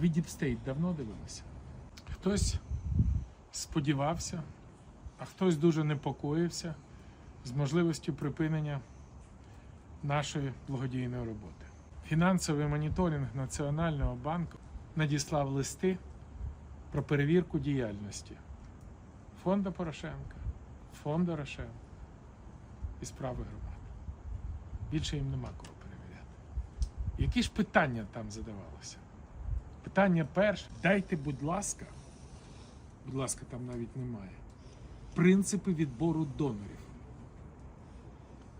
Ви Діпстейт давно дивилися? Хтось сподівався, а хтось дуже непокоївся з можливістю припинення нашої благодійної роботи. Фінансовий моніторинг Національного банку надіслав листи про перевірку діяльності фонду Порошенка, фонду Порошенка і справи громад. Більше їм нема кого перевіряти. Які ж питання там задавалося? Питання перше: дайте, будь ласка, будь ласка, там навіть немає. Принципи відбору донорів.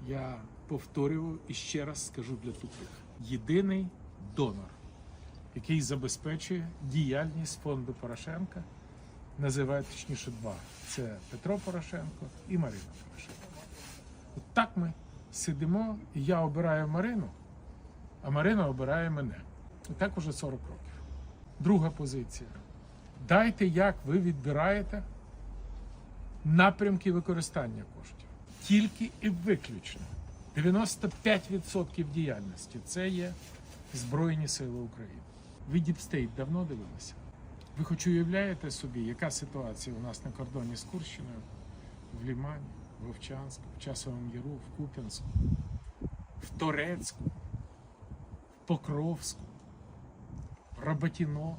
Я повторюю і ще раз скажу для тупих: єдиний донор, який забезпечує діяльність фонду Порошенка, називає точніше два: це Петро Порошенко і Марина Порошенко. От так ми сидимо, і я обираю Марину, а Марина обирає мене. І так уже 40 років. Друга позиція. Дайте, як ви відбираєте напрямки використання коштів. Тільки і виключно 95% діяльності це є Збройні Сили України. Ви Діпстейт давно дивилися? Ви хоч уявляєте собі, яка ситуація у нас на кордоні з Курщиною, в Лімані, в Вовчанську, в Часовому Яру, в Куп'янську, в Торецьку, в Покровську, в Роботіно,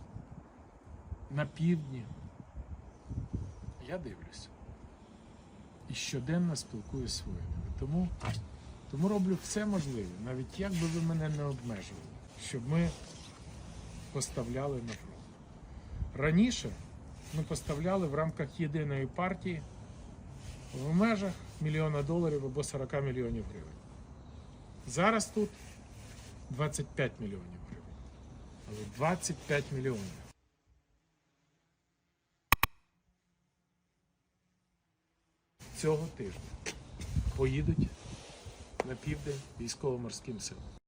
на півдні. Я дивлюся. І щоденно спілкуюся з воїнами. Тому, тому роблю все можливе, навіть як би ви мене не обмежували, щоб ми поставляли на фронт. Раніше ми поставляли в рамках єдиної партії в межах мільйона доларів або 40 мільйонів гривень. Зараз тут 25 мільйонів гривень. Але 25 мільйонів. Цього тижня поїдуть на південь військово-морським силам.